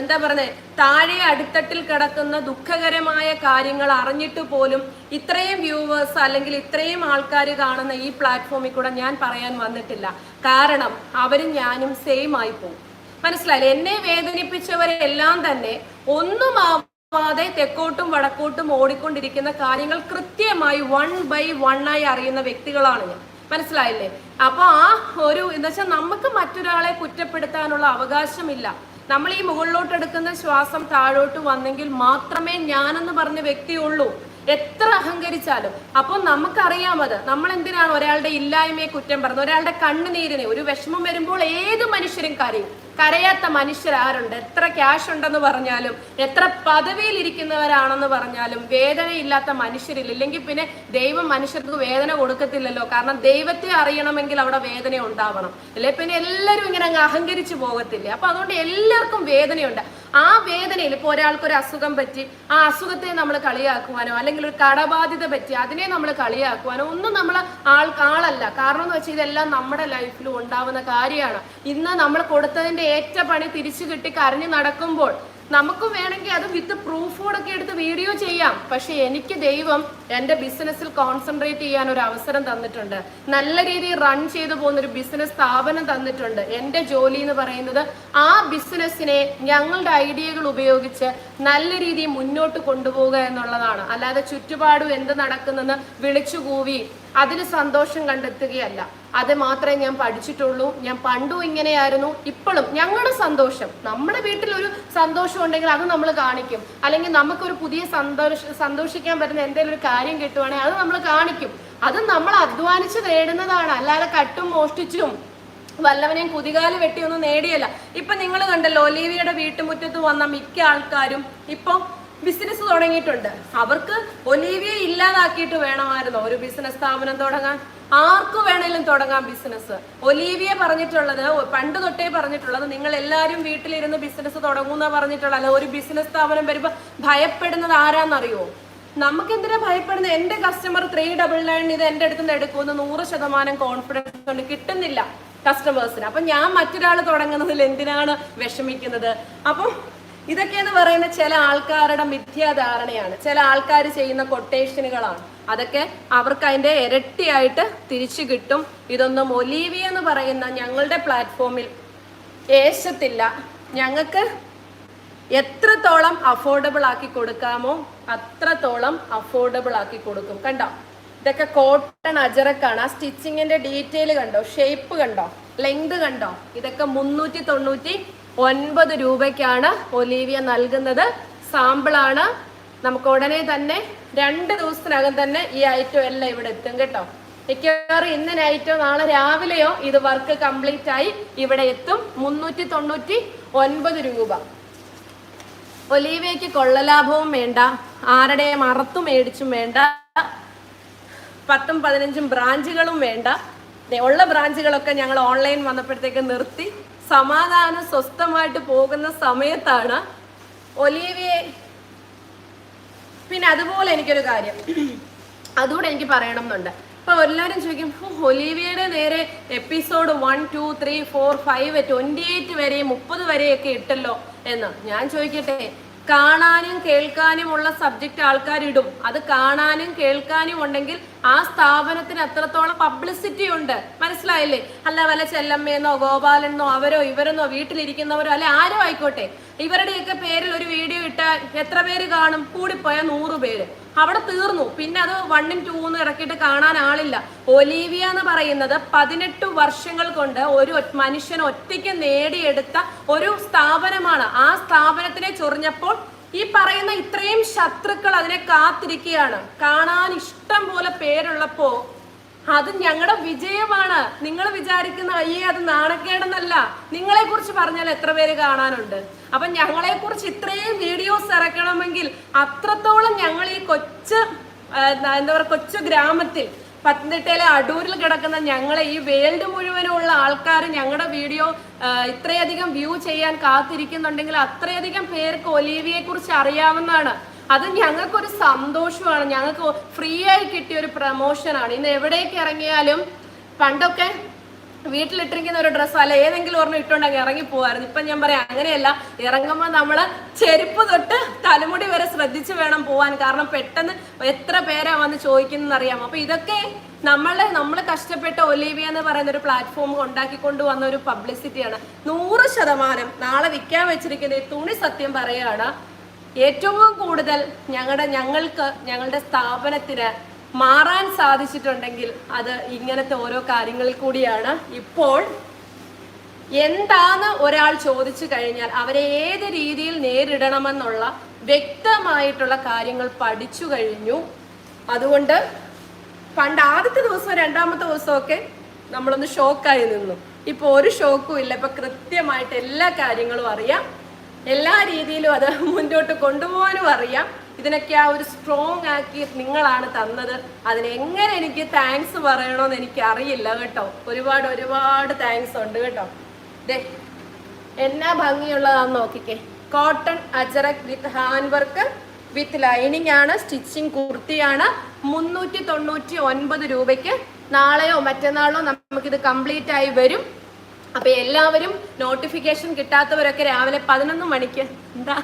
എന്താ പറയുന്നത് താഴെ അടിത്തട്ടിൽ കിടക്കുന്ന ദുഃഖകരമായ കാര്യങ്ങൾ അറിഞ്ഞിട്ട് പോലും ഇത്രയും വ്യൂവേഴ്സ് അല്ലെങ്കിൽ ഇത്രയും ആൾക്കാർ കാണുന്ന ഈ പ്ലാറ്റ്ഫോമിൽ കൂടെ ഞാൻ പറയാൻ വന്നിട്ടില്ല. കാരണം അവരും ഞാനും സെയിം ആയി പോകും. മനസ്സിലായില്ലേ? എന്നെ വേദനിപ്പിച്ചവരെല്ലാം തന്നെ ഒന്നും ആവാതെ തെക്കോട്ടും വടക്കോട്ടും ഓടിക്കൊണ്ടിരിക്കുന്ന കാര്യങ്ങൾ കൃത്യമായി വൺ ബൈ വൺ ആയി അറിയുന്ന വ്യക്തികളാണ് ഞാൻ. മനസ്സിലായില്ലേ? അപ്പൊ ആ ഒരു എന്താ വെച്ചാൽ നമുക്ക് മറ്റൊരാളെ കുറ്റപ്പെടുത്താനുള്ള അവകാശമില്ല. നമ്മൾ ഈ മുകളിലോട്ട് എടുക്കുന്ന ശ്വാസം താഴോട്ട് വന്നെങ്കിൽ മാത്രമേ ഞാനെന്ന് പറഞ്ഞ വ്യക്തിയുള്ളൂ. എത്ര അഹങ്കരിച്ചാലും. അപ്പോൾ നമുക്കറിയാമത് നമ്മൾ എന്തിനാണ് ഒരാളുടെ ഇല്ലായ്മയെ കുറ്റം പറഞ്ഞത്? ഒരാളുടെ കണ്ണുനീരിനെ. ഒരു വിഷമം വരുമ്പോൾ ഏത് മനുഷ്യരും കരയും. കരയാത്ത മനുഷ്യർ ആരുണ്ട്? എത്ര ക്യാഷ് ഉണ്ടെന്ന് പറഞ്ഞാലും എത്ര പദവിയിൽ ഇരിക്കുന്നവരാണെന്ന് പറഞ്ഞാലും വേദനയില്ലാത്ത മനുഷ്യരില്ല. ഇല്ലെങ്കിൽ പിന്നെ ദൈവം മനുഷ്യർക്ക് വേദന കൊടുക്കത്തില്ലല്ലോ. കാരണം ദൈവത്തെ അറിയണമെങ്കിൽ അവിടെ വേദന ഉണ്ടാവണം. അല്ലെ? പിന്നെ എല്ലാവരും ഇങ്ങനെ അങ്ങ് അഹങ്കരിച്ചു പോകത്തില്ലേ? അപ്പൊ അതുകൊണ്ട് എല്ലാവർക്കും വേദനയുണ്ട്. ആ വേദനയിൽ ഇപ്പോൾ ഒരാൾക്ക് ഒരു അസുഖം പറ്റി ആ അസുഖത്തെ നമ്മൾ കളിയാക്കുവാനോ അല്ലെങ്കിൽ ഒരു കടബാധ്യത പറ്റി അതിനെ നമ്മൾ കളിയാക്കുവാനോ ഒന്നും നമ്മൾ ആൾ ആളല്ല. കാരണം എന്ന് വെച്ചാൽ ഇതെല്ലാം നമ്മുടെ ലൈഫിലും ഉണ്ടാവുന്ന കാര്യമാണ്. ഇന്ന് നമ്മൾ കൊടുത്തതിന്റെ ഏറ്റ പണി തിരിച്ചു കിട്ടി കരഞ്ഞു നടക്കുമ്പോൾ നമുക്കും വേണമെങ്കിൽ അത് വിത്ത് പ്രൂഫോടൊക്കെ എടുത്ത് വീഡിയോ ചെയ്യാം. പക്ഷെ എനിക്ക് ദൈവം എന്റെ ബിസിനസ്സിൽ കോൺസെൻട്രേറ്റ് ചെയ്യാൻ ഒരു അവസരം തന്നിട്ടുണ്ട്. നല്ല രീതിയിൽ റൺ ചെയ്തു പോകുന്ന ഒരു ബിസിനസ് സ്ഥാപനം തന്നിട്ടുണ്ട്. എന്റെ ജോലി എന്ന് പറയുന്നത് ആ ബിസിനസ്സിനെ ഞങ്ങളുടെ ഐഡിയകൾ ഉപയോഗിച്ച് നല്ല രീതിയിൽ മുന്നോട്ട് കൊണ്ടുപോകുക എന്നുള്ളതാണ്. അല്ലാതെ ചുറ്റുപാടും എന്ത് നടക്കുന്നെന്ന് വിളിച്ചു കൂവി അതിന് സന്തോഷം കണ്ടെത്തുകയല്ല. അത് മാത്രമേ ഞാൻ പഠിച്ചിട്ടുള്ളൂ. ഞാൻ പണ്ടും ഇങ്ങനെയായിരുന്നു. ഇപ്പോഴും ഞങ്ങളുടെ സന്തോഷം നമ്മുടെ വീട്ടിൽ ഒരു സന്തോഷം ഉണ്ടെങ്കിൽ അത് നമ്മൾ കാണിക്കും. അല്ലെങ്കിൽ നമുക്കൊരു പുതിയ സന്തോഷ സന്തോഷിക്കാൻ പറ്റുന്ന എന്തെങ്കിലും ഒരു കാര്യം കിട്ടുവാണെങ്കിൽ അത് നമ്മൾ കാണിക്കും. അത് നമ്മൾ അധ്വാനിച്ച് നേടുന്നതാണ്. അല്ലാതെ കട്ടും മോഷ്ടിച്ചും വല്ലവനെയും കുതികാൽ വെട്ടിയൊന്നും നേടിയല്ല. ഇപ്പൊ നിങ്ങൾ കണ്ടല്ലോ ഒലീവിയുടെ വീട്ടുമുറ്റത്ത് വന്ന മിക്ക ആൾക്കാരും ഇപ്പൊ ബിസിനസ് തുടങ്ങിയിട്ടുണ്ട്. അവർക്ക് ഒലീവിയെ ഇല്ലാതാക്കിയിട്ട് വേണമായിരുന്നു ഒരു ബിസിനസ് സ്ഥാപനം തുടങ്ങാൻ. ആർക്ക് വേണേലും തുടങ്ങാം ബിസിനസ് ഒലീവിയെ പറഞ്ഞിട്ടുള്ളത് പണ്ട് തൊട്ടേ പറഞ്ഞിട്ടുള്ളത് നിങ്ങൾ എല്ലാവരും വീട്ടിലിരുന്ന് ബിസിനസ് തുടങ്ങുന്ന പറഞ്ഞിട്ടുള്ള അല്ല ഒരു ബിസിനസ് സ്ഥാപനം വരുമ്പോ ഭയപ്പെടുന്നത് ആരാന്നറിയോ? നമുക്ക് എന്തിനാ ഭയപ്പെടുന്നത്? എന്റെ കസ്റ്റമർ ത്രീ ഡബിൾ നയൻ ഇത് എന്റെ അടുത്ത് നിന്ന് എടുക്കുമെന്ന് നൂറ് ശതമാനം കോൺഫിഡൻസ് കൊണ്ട് കിട്ടുന്നില്ല കസ്റ്റമേഴ്സിന് അപ്പൊ ഞാൻ മറ്റൊരാൾ തുടങ്ങുന്നതിൽ എന്തിനാണ് വിഷമിക്കുന്നത്? അപ്പം ഇതൊക്കെയെന്ന് പറയുന്ന ചില ആൾക്കാരുടെ മിഥ്യാധാരണയാണ്. ചില ആൾക്കാർ ചെയ്യുന്ന കൊട്ടേഷനുകളാണ് അതൊക്കെ അവർക്ക് അതിന്റെ ഇരട്ടിയായിട്ട് തിരിച്ചു കിട്ടും. ഇതൊന്നും ഒലീവിയ എന്ന് പറയുന്ന ഞങ്ങളുടെ പ്ലാറ്റ്ഫോമിൽ ഏശത്തില്ല. ഞങ്ങൾക്ക് എത്രത്തോളം അഫോർഡബിൾ ആക്കി കൊടുക്കാമോ അത്രത്തോളം അഫോർഡബിൾ ആക്കി കൊടുക്കും. കണ്ടോ? ഇതൊക്കെ കോട്ടൺ അജറക്കാണ്. ആ സ്റ്റിച്ചിങ്ങിന്റെ ഡീറ്റെയിൽ കണ്ടോ? ഷേപ്പ് കണ്ടോ? ലെങ്ത് കണ്ടോ? ഇതൊക്കെ മുന്നൂറ്റി തൊണ്ണൂറ്റി ഒൻപത് രൂപയ്ക്കാണ് ഒലീവിയ നൽകുന്നത്. സാമ്പിളാണ് നമുക്ക് ഉടനെ തന്നെ രണ്ട് ദിവസത്തിനകം തന്നെ ഈ ഐറ്റം എല്ലാം ഇവിടെ എത്തും കേട്ടോ. മിക്കവാറും ഇന്ന് നൈറ്റോ നാളെ രാവിലെയോ ഇത് വർക്ക് കംപ്ലീറ്റ് ആയി ഇവിടെ എത്തും. മുന്നൂറ്റി തൊണ്ണൂറ്റി ഒൻപത് രൂപ. ഒലീവയ്ക്ക് കൊള്ളലാഭവും വേണ്ട. ആരുടെയും മറത്തും മേടിച്ചും വേണ്ട. പത്തും പതിനഞ്ചും ബ്രാഞ്ചുകളും വേണ്ട. ഉള്ള ബ്രാഞ്ചുകളൊക്കെ ഞങ്ങൾ ഓൺലൈൻ വന്നപ്പോഴത്തേക്ക് നിർത്തി. സമാധാനം സ്വസ്ഥമായിട്ട് പോകുന്ന സമയത്താണ് ഒലീവിയെ പിന്നെ അതുപോലെ എനിക്കൊരു കാര്യം. അതുകൂടെ എനിക്ക് പറയണം എന്നുണ്ട് ഇപ്പൊ എല്ലാവരും ചോദിക്കും ഒലിവിയുടെ നേരെ episode one two three four five twenty eight വരെയും മുപ്പത് വരെയൊക്കെ ഇട്ടല്ലോ? എന്ന്. ഞാൻ ചോദിക്കട്ടെ കാണാനും കേൾക്കാനുമുള്ള സബ്ജക്റ്റ് ആൾക്കാർ ഇടും അത് കാണാനും കേൾക്കാനും ഉണ്ടെങ്കിൽ ആ സ്ഥാപനത്തിന് അത്രത്തോളം പബ്ലിസിറ്റി ഉണ്ട്. മനസ്സിലായില്ലേ? അല്ല വല്ല ചെല്ലമ്മയെന്നോ ഗോപാലനെന്നോ അവരോ ഇവരെന്നോ വീട്ടിലിരിക്കുന്നവരോ അല്ലെ ആരോ ആയിക്കോട്ടെ. ഇവരുടെയൊക്കെ പേരിൽ ഒരു വീഡിയോ ഇട്ടാൽ എത്ര പേര് കാണും? കൂടിപ്പോയാൽ നൂറ് പേര്. അവിടെ തീർന്നു. പിന്നെ അത് വണ്ണും ടൂന്നും ഇറക്കിയിട്ട് കാണാൻ ആളില്ല. ഒലീവിയ എന്ന് പറയുന്നത് പതിനെട്ട് വർഷങ്ങൾ കൊണ്ട് ഒരു മനുഷ്യൻ ഒറ്റയ്ക്ക് നേടിയെടുത്ത ഒരു സ്ഥാപനമാണ്. ആ സ്ഥാപനത്തിനെ ചൊറിഞ്ഞപ്പോൾ ഈ പറയുന്ന ഇത്രയും ശത്രുക്കൾ അതിനെ കാത്തിരിക്കുകയാണ്. കാണാൻ ഇഷ്ടം പോലെ പേരുള്ളപ്പോ അത് ഞങ്ങളുടെ വിജയമാണ്. നിങ്ങൾ വിചാരിക്കുന്ന അയ്യേ അത് നാണക്കേടെന്നല്ല. നിങ്ങളെ കുറിച്ച് പറഞ്ഞാൽ എത്ര പേര് കാണാനുണ്ട്? അപ്പൊ ഞങ്ങളെ കുറിച്ച് ഇത്രയും വീഡിയോസ് ഇറക്കണമെങ്കിൽ അത്രത്തോളം ഞങ്ങൾ ഈ കൊച്ചു എന്താ പറയുക കൊച്ചു ഗ്രാമത്തിൽ പത്തനംതിട്ടയിലെ അടൂരിൽ കിടക്കുന്ന ഞങ്ങളെ ഈ വേൾഡ് മുഴുവനുള്ള ആൾക്കാർ ഞങ്ങളുടെ വീഡിയോ ഇത്രയധികം വ്യൂ ചെയ്യാൻ കാത്തിരിക്കുന്നുണ്ടെങ്കിൽ അത്രയധികം പേർക്ക് ഒലീവിയെ കുറിച്ച് അറിയാവുന്നതാണ്. അത് ഞങ്ങൾക്കൊരു സന്തോഷമാണ്. ഞങ്ങൾക്ക് ഫ്രീ ആയി കിട്ടിയ ഒരു പ്രമോഷനാണ് ഇന്ന് എവിടേക്ക് ഇറങ്ങിയാലും പണ്ടൊക്കെ വീട്ടിലിട്ടിരിക്കുന്ന ഒരു ഡ്രസ്സ് അല്ല ഏതെങ്കിലും ഒരെണ്ണം ഇട്ടുണ്ടെങ്കിൽ ഇറങ്ങി പോവായിരുന്നു. ഇപ്പൊ ഞാൻ പറയാം അങ്ങനെയല്ല. ഇറങ്ങുമ്പോൾ നമ്മൾ ചെരുപ്പ് തൊട്ട് തലമുടി വരെ ശ്രദ്ധിച്ച് വേണം പോവാൻ. കാരണം പെട്ടെന്ന് എത്ര പേരാ വന്ന് ചോദിക്കുന്നതെന്ന് അറിയാം അപ്പൊ ഇതൊക്കെ നമ്മളെ നമ്മൾ കഷ്ടപ്പെട്ട ഒലീവിയ എന്ന് പറയുന്ന ഒരു പ്ലാറ്റ്ഫോം ഉണ്ടാക്കിക്കൊണ്ട് വന്ന ഒരു പബ്ലിസിറ്റിയാണ് നൂറ് ശതമാനം നാളെ വിൽക്കാൻ വെച്ചിരിക്കുന്ന തുണി സത്യം പറയാണ് ഏറ്റവും കൂടുതൽ ഞങ്ങളുടെ ഞങ്ങൾക്ക് ഞങ്ങളുടെ സ്ഥാപനത്തിന് മാറാൻ സാധിച്ചിട്ടുണ്ടെങ്കിൽ അത് ഇങ്ങനത്തെ ഓരോ കാര്യങ്ങളിൽ കൂടിയാണ്. ഇപ്പോൾ എന്താണ് ഒരാൾ ചോദിച്ചു കഴിഞ്ഞാൽ അവരെ ഏത് രീതിയിൽ നേരിടണമെന്നുള്ള വ്യക്തമായിട്ടുള്ള കാര്യങ്ങൾ പഠിച്ചു കഴിഞ്ഞു. അതുകൊണ്ട് പണ്ട് ആദ്യത്തെ ദിവസം രണ്ടാമത്തെ ദിവസമൊക്കെ നമ്മളൊന്ന് ഷോക്കായി നിന്നു. ഇപ്പൊ ഒരു ഷോക്കും ഇല്ല. ഇപ്പൊ കൃത്യമായിട്ട് എല്ലാ കാര്യങ്ങളും അറിയാം. എല്ലാ രീതിയിലും അത് മുന്നോട്ട് കൊണ്ടുപോകാനും അറിയാം. ഇതിനൊക്കെ ആ ഒരു സ്ട്രോങ് ആക്കി നിങ്ങളാണ് തന്നത്. അതിന് എങ്ങനെ എനിക്ക് താങ്ക്സ് പറയണമെന്ന് എനിക്ക് അറിയില്ല കേട്ടോ. ഒരുപാട് ഒരുപാട് താങ്ക്സ് ഉണ്ട് കേട്ടോ. ദേ എന്നാ ഭംഗിയുള്ളതാന്ന് നോക്കിക്കേ. Cotton Ajrakh with hand work with lining ആണ് സ്റ്റിച്ചിങ് കുർത്തിയാണ്. മുന്നൂറ്റി തൊണ്ണൂറ്റി ഒൻപത് രൂപയ്ക്ക് നാളെയോ മറ്റന്നാളോ നമുക്കിത് കംപ്ലീറ്റ് ആയി വരും. അപ്പൊ എല്ലാവരും നോട്ടിഫിക്കേഷൻ കിട്ടാത്തവരൊക്കെ രാവിലെ പതിനൊന്ന് മണിക്ക് എന്താ?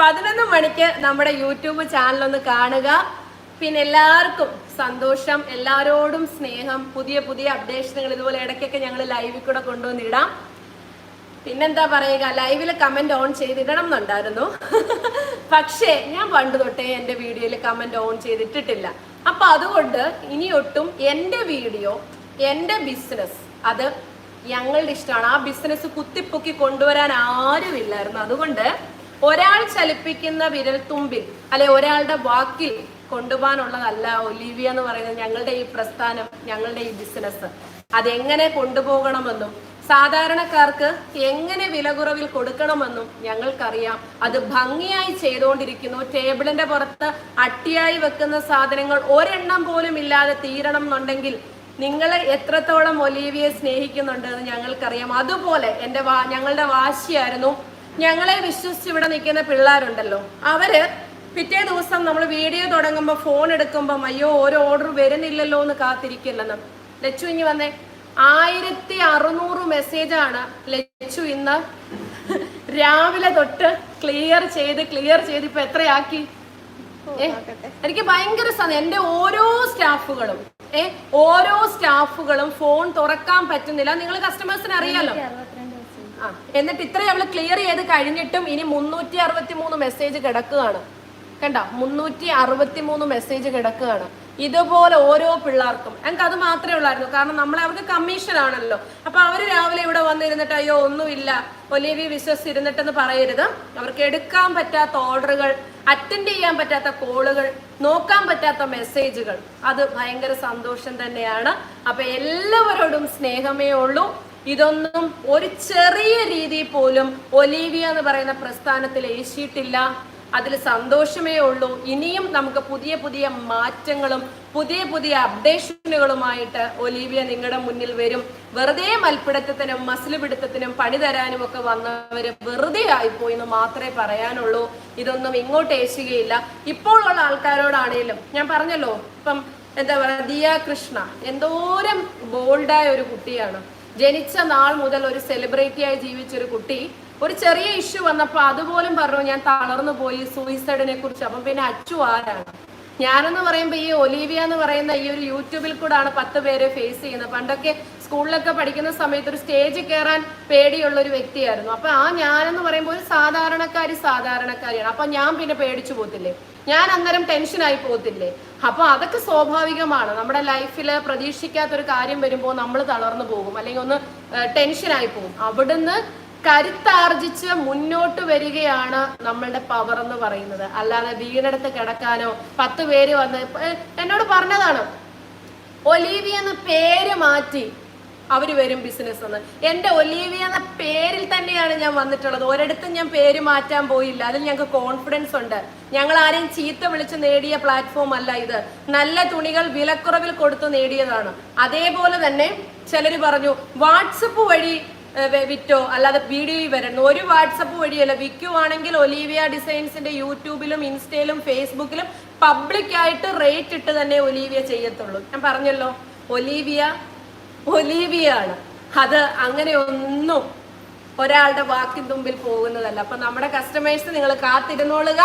പതിനൊന്ന് മണിക്ക് നമ്മുടെ യൂട്യൂബ് ചാനൽ ഒന്ന് കാണുക. പിന്നെ എല്ലാവർക്കും സന്തോഷം എല്ലാവരോടും സ്നേഹം പുതിയ പുതിയ അപ്ഡേഷനുകൾ ഇതുപോലെ ഇടയ്ക്കൊക്കെ ഞങ്ങൾ ലൈവിൽ കൂടെ കൊണ്ടുവന്നിടാം. പിന്നെന്താ പറയുക ലൈവിൽ കമന്റ് ഓൺ ചെയ്തിടണം എന്നുണ്ടായിരുന്നു. പക്ഷേ ഞാൻ പണ്ട് തൊട്ടേ എന്റെ വീഡിയോയിൽ കമന്റ് ഓൺ ചെയ്തിട്ടിട്ടില്ല. അപ്പൊ അതുകൊണ്ട് ഇനി ഒട്ടും എന്റെ വീഡിയോ എന്റെ ബിസിനസ് അത് ഞങ്ങളുടെ ഇഷ്ടമാണ്. ആ ബിസിനസ് കുത്തിപ്പൊക്കി കൊണ്ടുവരാൻ ആരുമില്ലായിരുന്നു അതുകൊണ്ട് ഒരാൾ ചലിപ്പിക്കുന്ന വിരൽ തുമ്പിൽ അല്ലെ ഒരാളുടെ വാക്കിൽ കൊണ്ടുപോകാനുള്ളതല്ല ഒലീവിയ എന്ന് പറയുന്നത് ഞങ്ങളുടെ ഈ പ്രസ്ഥാനം ഞങ്ങളുടെ ഈ ബിസിനസ് അതെങ്ങനെ കൊണ്ടുപോകണമെന്നും സാധാരണക്കാർക്ക് എങ്ങനെ വില കുറവിൽ കൊടുക്കണമെന്നും ഞങ്ങൾക്കറിയാം. അത് ഭംഗിയായി ചെയ്തുകൊണ്ടിരിക്കുന്നു. ടേബിളിന്റെ പുറത്ത് അട്ടിയായി വെക്കുന്ന സാധനങ്ങൾ ഒരെണ്ണം പോലും ഇല്ലാതെ തീരണം എന്നുണ്ടെങ്കിൽ നിങ്ങൾ എത്രത്തോളം ഒലീവിയെ സ്നേഹിക്കുന്നുണ്ട് എന്ന് ഞങ്ങൾക്കറിയാം. അതുപോലെ എന്റെ വാ ഞങ്ങളുടെ വാശിയായിരുന്നു. ഞങ്ങളെ വിശ്വസിച്ച് ഇവിടെ നിൽക്കുന്ന പിള്ളേരുണ്ടല്ലോ. അവർ പിറ്റേ ദിവസം നമ്മൾ വീഡിയോ തുടങ്ങുമ്പോൾ ഫോൺ എടുക്കുമ്പം അയ്യോ ഓരോ ഓർഡർ വരുന്നില്ലല്ലോ എന്ന് കാത്തിരിക്കില്ലെന്ന്. ലച്ചു ഇനി വന്നേ. ആയിരത്തി അറുന്നൂറ് മെസ്സേജാണ് ലച്ചു ഇന്ന് രാവിലെ തൊട്ട് ക്ലിയർ ചെയ്ത് ക്ലിയർ ചെയ്ത് ഇപ്പൊ എത്രയാക്കി? എനിക്ക് ഭയങ്കര എന്റെ ഓരോ സ്റ്റാഫുകളും ഏ ഓരോ സ്റ്റാഫുകളും ഫോൺ തുറക്കാൻ പറ്റുന്നില്ല. നിങ്ങൾ കസ്റ്റമേഴ്സിന് അറിയാലോ? ആ എന്നിട്ട് ഇത്രയും അവൾ ക്ലിയർ ചെയ്ത് കഴിഞ്ഞിട്ടും ഇനി മുന്നൂറ്റി അറുപത്തി മൂന്ന് മെസ്സേജ് കിടക്കുകയാണ്. കണ്ട? മുന്നൂറ്റി അറുപത്തി മൂന്ന് മെസ്സേജ് കിടക്കുകയാണ്. ഇതുപോലെ ഓരോ പിള്ളേർക്കും. ഞങ്ങൾക്ക് അത് മാത്രമേ ഉള്ളായിരുന്നു. കാരണം നമ്മൾ അവർക്ക് കമ്മീഷൻ ആണല്ലോ. അപ്പൊ അവർ രാവിലെ ഇവിടെ വന്നിരുന്നിട്ട് അയ്യോ ഒന്നുമില്ല. ഒലിവി വിശ്വസിച്ചിരുന്നിട്ടെന്ന് പറയരുത്. അവർക്ക് എടുക്കാൻ പറ്റാത്ത ഓർഡറുകൾ അറ്റൻഡ് ചെയ്യാൻ പറ്റാത്ത കോളുകൾ നോക്കാൻ പറ്റാത്ത മെസ്സേജുകൾ അത് ഭയങ്കര സന്തോഷം തന്നെയാണ്. അപ്പൊ എല്ലാവരോടും സ്നേഹമേ ഉള്ളൂ. ഇതൊന്നും ഒരു ചെറിയ രീതിയിൽ പോലും ഒലീവിയ എന്ന് പറയുന്ന പ്രസ്ഥാനത്തിൽ ഏശിയിട്ടില്ല. അതിൽ സന്തോഷമേ ഉള്ളൂ. ഇനിയും നമുക്ക് പുതിയ പുതിയ മാറ്റങ്ങളും പുതിയ പുതിയ അപ്ഡേഷനുകളുമായിട്ട് ഒലീവിയ നിങ്ങളുടെ മുന്നിൽ വരും. വെറുതെ മൽപ്പിടുത്തത്തിനും മസിൽ പിടുത്തത്തിനും പണി തരാനും ഒക്കെ വന്നവര് വെറുതെ ആയിപ്പോയി എന്ന് മാത്രമേ പറയാനുള്ളൂ. ഇതൊന്നും ഇങ്ങോട്ട് ഏശുകയില്ല. ഇപ്പോൾ ഉള്ള ആൾക്കാരോടാണേലും ഞാൻ പറഞ്ഞല്ലോ ഇപ്പം എന്താ പറയുക ദിയ കൃഷ്ണ എന്തോരം ബോൾഡായ ഒരു കുട്ടിയാണ്. ജനിച്ച നാൾ മുതൽ ഒരു സെലിബ്രിറ്റിയായി ജീവിച്ചൊരു കുട്ടി ഒരു ചെറിയ ഇഷ്യൂ വന്നപ്പോൾ അതുപോലും പറഞ്ഞു ഞാൻ തളർന്നു പോയി സൂയിസൈഡിനെ കുറിച്ച്. അപ്പം പിന്നെ അച്ചു ആരാണ്? ഞാനെന്ന് പറയുമ്പോൾ ഈ ഒലീവിയ എന്ന് പറയുന്ന ഈ ഒരു യൂട്യൂബിൽ കൂടാണ് പത്ത് പേരെ ഫേസ് ചെയ്യുന്നത്. പണ്ടൊക്കെ സ്കൂളിലൊക്കെ പഠിക്കുന്ന സമയത്ത് ഒരു സ്റ്റേജിൽ കയറാൻ പേടിയുള്ള ഒരു വ്യക്തിയായിരുന്നു. അപ്പൊ ആ ഞാനെന്ന് പറയുമ്പോൾ ഒരു സാധാരണക്കാരി സാധാരണക്കാരിയാണ്. അപ്പൊ ഞാൻ പിന്നെ പേടിച്ചു പോകത്തില്ലേ? ഞാൻ അന്നേരം ടെൻഷനായി പോകത്തില്ലേ? അപ്പൊ അതൊക്കെ സ്വാഭാവികമാണ്. നമ്മുടെ ലൈഫിൽ പ്രതീക്ഷിക്കാത്തൊരു കാര്യം വരുമ്പോൾ നമ്മൾ തളർന്നു പോകും. അല്ലെങ്കിൽ ഒന്ന് ടെൻഷനായി പോകും. അവിടുന്ന് കരുത്താർജിച്ച് മുന്നോട്ട് വരികയാണ് നമ്മളുടെ പവർ എന്ന് പറയുന്നത്. അല്ലാതെ വീണെടുത്ത് കിടക്കാനോ പത്ത് പേര് വന്ന് എന്നോട് പറഞ്ഞതാണ്. ഒലീവിയ എന്ന പേര് മാറ്റി അവർ വരും ബിസിനസ് എന്ന്. എന്റെ ഒലീവിയ എന്ന പേരിൽ തന്നെയാണ് ഞാൻ വന്നിട്ടുള്ളത്. ഒരിടത്തും ഞാൻ പേര് മാറ്റാൻ പോയില്ല. അതിൽ ഞങ്ങൾക്ക് കോൺഫിഡൻസ് ഉണ്ട്. ഞങ്ങൾ ആരെയും ചീത്ത വിളിച്ച് നേടിയ പ്ലാറ്റ്ഫോം അല്ല ഇത്. നല്ല തുണികൾ വിലക്കുറവിൽ കൊടുത്തു നേടിയതാണ്. അതേപോലെ തന്നെ ചിലർ പറഞ്ഞു വാട്സപ്പ് വഴി വിറ്റോ? അല്ലാതെ വീഡിയോയിൽ വരണം ഒരു വാട്സപ്പ് വഴിയല്ല. വിൽക്കുവാണെങ്കിൽ ഒലീവിയ ഡിസൈൻസിന്റെ യൂട്യൂബിലും ഇൻസ്റ്റയിലും ഫേസ്ബുക്കിലും പബ്ലിക്കായിട്ട് റേറ്റ് ഇട്ട് തന്നെ ഒലീവിയ ചെയ്യത്തുള്ളൂ. ഞാൻ പറഞ്ഞല്ലോ ഒലീവിയ ഒലീവിയ ആണ് അത് അങ്ങനെ ഒന്നും ഒരാളുടെ വാക്കിൻ തുമ്പിൽ പോകുന്നതല്ല. അപ്പൊ നമ്മുടെ കസ്റ്റമേഴ്സ് നിങ്ങൾ കാത്തിരുന്നോളുക.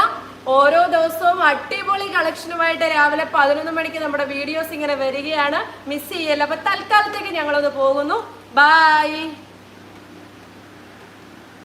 ഓരോ ദിവസവും അടിപൊളി കളക്ഷനുമായിട്ട് രാവിലെ പതിനൊന്ന് മണിക്ക് നമ്മുടെ വീഡിയോസ് ഇങ്ങനെ വരികയാണ്. മിസ് ചെയ്യല്ല? അപ്പൊ തൽക്കാലത്തേക്ക് ഞങ്ങളത് പോകുന്നു. ബൈ